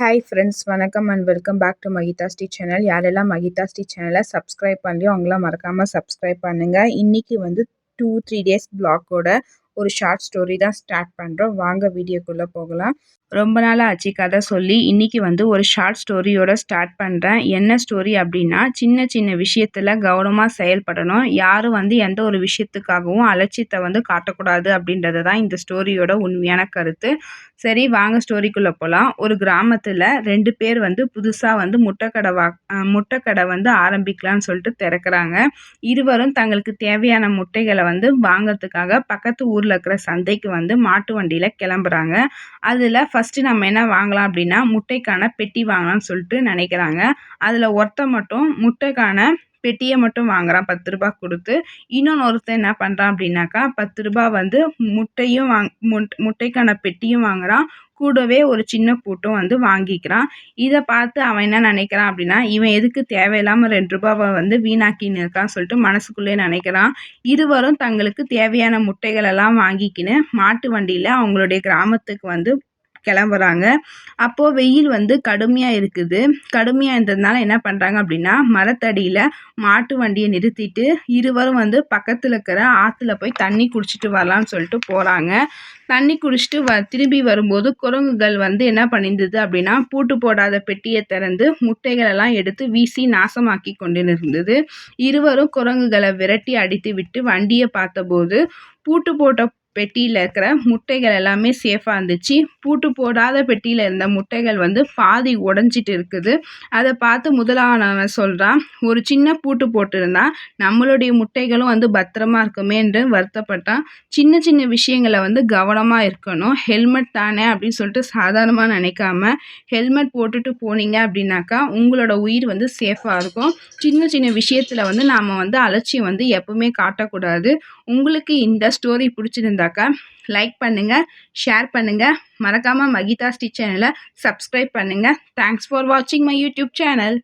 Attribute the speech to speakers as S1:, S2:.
S1: Hi friends வணக்கம் and welcome back to Mahitha Sri channel யாரெல்லாம் மகிதா ஸ்ரீ சேனலை சப்ஸ்கிரைப் பண்ணலையோ அவங்களாம் மறக்காமல் சப்ஸ்கிரைப் பண்ணுங்கள் இன்றைக்கி வந்து டூ த்ரீ டேஸ் பிளாக்கோட ஒரு ஷார்ட் ஸ்டோரி தான் ஸ்டார்ட் பண்ணுறோம் வாங்க வீடியோக்குள்ளே போகலாம். ரொம்ப நாள் ஆச்சு கதை சொல்லி. இன்றைக்கி வந்து ஒரு ஷார்ட் ஸ்டோரியோட ஸ்டார்ட் பண்ணுறேன் என்ன ஸ்டோரி அப்படின்னா சின்ன சின்ன விஷயத்தில் கவனமாக செயல்படணும். யாரும் வந்து எந்த ஒரு விஷயத்துக்காகவும் அலட்சியத்தை வந்து காட்டக்கூடாது அப்படின்றது தான் இந்த ஸ்டோரியோட உண்மையான கருத்து. சரி வாங்க ஸ்டோரிக்குள்ளே போகலாம் ஒரு கிராமத்தில் ரெண்டு பேர் வந்து புதுசாக வந்து முட்டைக்கடை வா முட்டைக்கடை வந்து ஆரம்பிக்கலான்னு சொல்லிட்டு திறக்கிறாங்க. இருவரும் தங்களுக்கு தேவையான முட்டைகளை வந்து வாங்கிறதுக்காக பக்கத்து ஊரில் இருக்கிற சந்தைக்கு வந்து மாட்டு வண்டியில் கிளம்புறாங்க. அதில் ஃபஸ்ட்டு நம்ம என்ன வாங்கலாம் அப்படின்னா முட்டைக்கான பெட்டி வாங்கலாம்னு சொல்லிட்டு நினைக்கிறாங்க. அதில் ஒருத்த மட்டும் முட்டைக்கான பெட்டியை மட்டும் வாங்குறான் பத்து ரூபா கொடுத்து. இன்னொன்று ஒருத்தன் என்ன பண்ணுறான் அப்படின்னாக்கா பத்து ரூபா வந்து முட்டையும் வாங் முட் முட்டைக்கான பெட்டியும் வாங்குறான். கூடவே ஒரு சின்ன பூட்டும் வந்து வாங்கிக்கிறான். இதை பார்த்து அவன் என்ன நினைக்கிறான் அப்படின்னா இவன் எதுக்கு தேவையில்லாமல் ரெண்டு ரூபாவை வந்து வீணாக்கின்னு இருக்கான்னு சொல்லிட்டு மனசுக்குள்ளே நினைக்கிறான். இருவரும் தங்களுக்கு தேவையான முட்டைகளெல்லாம் வாங்கிக்கின்னு மாட்டு வண்டியில் அவங்களுடைய கிராமத்துக்கு வந்து கிளம்புறாங்க. அப்போது வெயில் வந்து கடுமையாக இருக்குது. கடுமையாக இருந்ததுனால என்ன பண்ணுறாங்க அப்படின்னா மரத்தடியில் மாட்டு வண்டியை நிறுத்திட்டு இருவரும் வந்து பக்கத்தில் இருக்கிற ஆற்றுல போய் தண்ணி குடிச்சிட்டு வரலான்னு சொல்லிட்டு போகிறாங்க தண்ணி குடிச்சிட்டு வ திரும்பி வரும்போது குரங்குகள் வந்து என்ன பண்ணியிருந்தது அப்படின்னா பூட்டு போடாத பெட்டியை திறந்து முட்டைகளெல்லாம் எடுத்து வீசி நாசமாக்கி கொண்டு இருந்தது இருவரும் குரங்குகளை விரட்டி அடித்து விட்டு வண்டியை பார்த்தபோது பூட்டு போட்ட பெட்டியில் இருக்கிற முட்டைகள் எல்லாமே சேஃபாக இருந்துச்சு. பூட்டு போடாத பெட்டியில் இருந்த முட்டைகள் வந்து பாதி உடஞ்சிட்டு இருக்குது. அதை பார்த்து முதலானவன் சொல்கிறான் ஒரு சின்ன பூட்டு போட்டிருந்தா நம்மளுடைய முட்டைகளும் வந்து பத்திரமா இருக்குமே என்று வருத்தப்பட்டான். சின்ன சின்ன விஷயங்களை வந்து கவனமாக இருக்கணும். ஹெல்மெட் தானே அப்படின்னு சொல்லிட்டு சாதாரணமாக நினைக்காம ஹெல்மெட் போட்டுட்டு போனீங்க அப்படின்னாக்கா உங்களோட உயிர் வந்து சேஃபாக இருக்கும். சின்ன சின்ன விஷயத்தில் வந்து நாம் வந்து அலட்சியம் வந்து எப்பவுமே காட்டக்கூடாது. உங்களுக்கு இந்த ஸ்டோரி பிடிச்சிருந்தாக்கா லைக் பண்ணுங்கள் ஷேர் பண்ணுங்கள் மறக்காமல் மகிதா ஸ்டிச் சேனலை சப்ஸ்கிரைப் பண்ணுங்கள் தேங்க்ஸ் ஃபார் வாட்சிங் மை யூடியூப் சேனல்